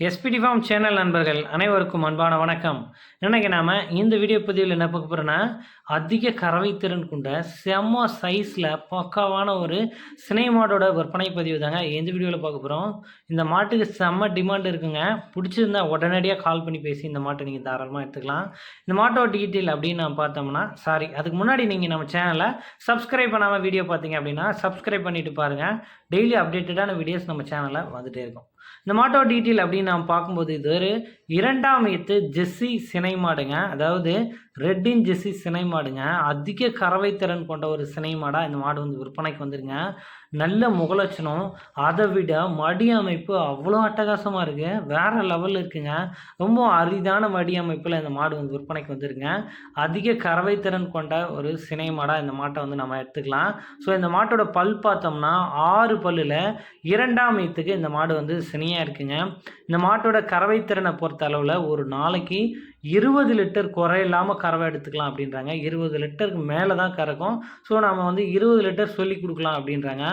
SPD form channel நண்பர்கள் அனைவருக்கும் அன்பான வணக்கம். இன்னைக்கு நாம் இந்த வீடியோ பதிவில் என்ன பார்க்க போகிறோன்னா அதிக கறவை திறன் கொண்ட செம்ம சைஸில் பக்காவான ஒரு சினை மாடோட விற்பனை பதிவு தாங்க எந்த வீடியோவில் பார்க்க போகிறோம் இந்த மாட்டுக்கு செம்ம டிமாண்ட் இருக்குங்க. பிடிச்சிருந்தா உடனடியாக கால் பண்ணி பேசி இந்த மாட்டை நீங்கள் தாராளமாக எடுத்துக்கலாம். இந்த மாட்டோட டீட்டெயில் அப்படின்னு நான் பார்த்தோம்னா சாரி அதுக்கு முன்னாடி நீங்கள் நம்ம சேனலை சப்ஸ்கிரைப் பண்ணாமல் வீடியோ பார்த்தீங்க அப்படின்னா சப்ஸ்கிரைப் பண்ணிட்டு பாருங்கள் டெய்லி அப்டேட்டடான வீடியோஸ் நம்ம சேனலில் வந்துகிட்டே இருக்கும். இந்த மாட்டோட டீட்டெயில் அப்படின்னு நாம் பார்க்கும்போது இது ஒரு இரண்டாம் எத்து ஜெஸ்ஸி சினை மாடுங்க. அதாவது ரெட்டின் ஜெஸ்ஸி சினை மாடுங்க. அதிக கறவை திறன் கொண்ட ஒரு சினை மாடாக இந்த மாடு வந்து விற்பனைக்கு வந்துருங்க. நல்ல முகலட்சணம். அதை விட மடி அமைப்பு அவ்வளோ அட்டகாசமாக இருக்குது வேறு லெவலில் இருக்குங்க. ரொம்ப அரிதான மடி அமைப்பில் இந்த மாடு வந்து விற்பனைக்கு வந்துருங்க அதிக கறவை திறன் கொண்ட ஒரு சினை மாடாக இந்த மாட்டை வந்து நம்ம எடுத்துக்கலாம். ஸோ இந்த மாட்டோட பல் பார்த்தோம்னா ஆறு பல்லில் இரண்டாம் ஈத்துக்கு இந்த மாடு வந்து சினையாக இருக்குங்க. இந்த மாட்டோட கறவை திறனை பொறுத்த அளவில் ஒரு நாளைக்கு இருபது லிட்டர் குறையில்லாமல் கறவை எடுத்துக்கலாம் அப்படின்றாங்க. இருபது லிட்டருக்கு மேலே தான் கறக்கும். ஸோ நம்ம வந்து இருபது லிட்டர் சொல்லி கொடுக்கலாம் அப்படின்றாங்க.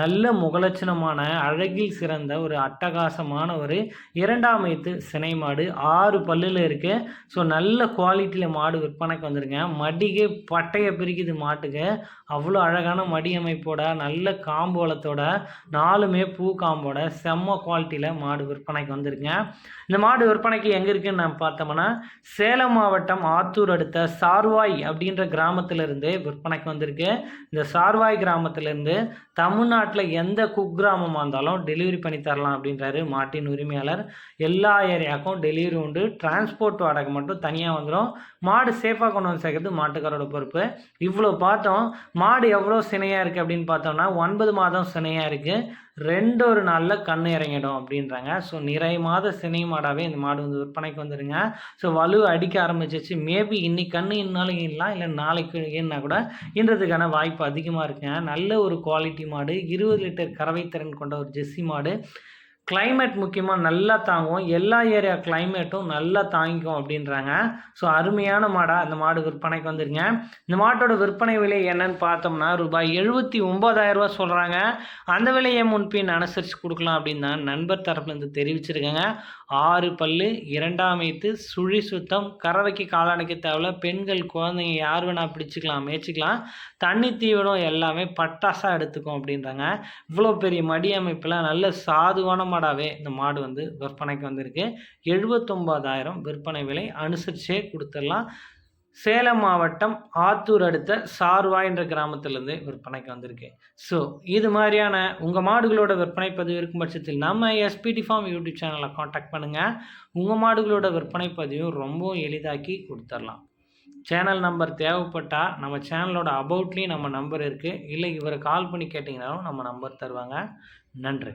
நல்ல முகலட்சணமான அழகில் சிறந்த ஒரு அட்டகாசமான ஒரு இரண்டாம் வயது சினை மாடு. ஆறு பல்லில் இருக்குது ஸோ நல்ல குவாலிட்டியில் மாடு விற்பனைக்கு வந்துருங்க. மடிக்கு பட்டையை பிரிக்குது மாட்டுக்கு. அவ்வளோ அழகான மடி அமைப்போட நல்ல காம்போலத்தோட நாலுமே பூ காம்போட செம்ம குவாலிட்டியில் மாடு விற்பனைக்கு வந்துருங்க. இந்த மாடு விற்பனைக்கு எங்கே இருக்குன்னு நம்ம பார்த்தோம்னா சேலம் மாவட்டம் ஆத்தூர் அடுத்த சார்வாய் அப்படின்ற கிராமத்திலிருந்து விற்பனைக்கு வந்திருக்கு. இந்த சார்வாய் கிராமத்திலேருந்து தமிழ்நாட்டில் எந்த குக்கிராமமாக இருந்தாலும் டெலிவரி பண்ணி தரலாம் அப்படின்றாரு மாட்டின் உரிமையாளர். எல்லா ஏரியாவுக்கும் டெலிவரி உண்டு. டிரான்ஸ்போர்ட் வாடகை மட்டும் தனியாக வந்துடும் மாடு சேஃபாக கொண்டு வந்து சேர்க்கறது மாட்டுக்காரோட பொறுப்பு. இவ்வளோ பார்த்தோம். மாடு எவ்வளோ சினையாக இருக்குது அப்படின்னு பார்த்தோம்னா ஒன்பது மாதம் சினையாக இருக்குது ரெண்டு ஒரு நாளில் கண் இறங்கிடும் அப்படின்றாங்க. ஸோ நிறை மாத சினை மாடாகவே இந்த மாடு வந்து விற்பனைக்கு வந்துடுங்க ஸோ அழு அடிக்க ஆரம்பிச்சிச்சு. மேபி இன்னைக்கு கண்ணு இன்னாலும் இல்லை இல்லை நாளைக்கு ஏன்னா கூட இன்றதுக்கான வாய்ப்பு அதிகமாக இருக்குங்க நல்ல ஒரு குவாலிட்டி மாடு. இருபது லிட்டர் கறவை திறன் கொண்ட ஒரு ஜெர்சி மாடு. கிளைமேட் முக்கியமாக நல்லா தாங்கும். எல்லா ஏரியா கிளைமேட்டும் நல்லா தாங்கிக்கும் அப்படின்றாங்க. ஸோ அருமையான மாடாக அந்த மாடு விற்பனைக்கு வந்துருங்க. இந்த மாட்டோட விற்பனை விலை என்னன்னு பார்த்தோம்னா ரூபாய் எழுபத்தி ஒம்பதாயிரரூபா சொல்கிறாங்க அந்த விலையை முன்பின் அனுசரித்து கொடுக்கலாம் அப்படின்னு தான் நண்பர் தரப்புலேருந்து தெரிவிச்சிருக்கேங்க. ஆறு பல்லு இரண்டாம் வைத்து சுழி சுத்தம் கறவைக்கு காலானைக்கு தேவையில்ல பெண்கள் குழந்தைங்க யார் வேணால் பிடிச்சிக்கலாம் மேய்ச்சிக்கலாம். தண்ணி தீவனம் எல்லாமே பட்டாசாக எடுத்துக்கும் அப்படின்றாங்க. இவ்வளோ பெரிய மடி அமைப்பில் நல்ல சாதுவான மாடாகவே இந்த மாடு வந்து விற்பனைக்கு வந்திருக்கு. எழுபத்தொம்பதாயிரம் விற்பனை விலை. அனுசரிச்சே கொடுத்துடலாம். சேலம் மாவட்டம் ஆத்தூர் அடுத்த சார்வாய் என்ற கிராமத்திலேருந்து விற்பனைக்கு வந்திருக்கு. ஸோ இது மாதிரியான உங்கள் மாடுகளோட விற்பனை பதிவு இருக்கும் பட்சத்தில் நம்ம எஸ்பிடி ஃபார்ம் யூடியூப் சேனலை காண்டாக்ட் பண்ணுங்கள் உங்கள் மாடுகளோட விற்பனை பதிவும் ரொம்ப எளிதாக்கி கொடுத்துடலாம். சேனல் நம்பர் தேவைப்பட்டால் நம்ம சேனலோட அபவுட்லேயும் நம்ம நம்பர் இருக்குது இல்லை இவரை கால் பண்ணி கேட்டிங்கனாலும் நம்ம நம்பர் தருவாங்க. நன்றி.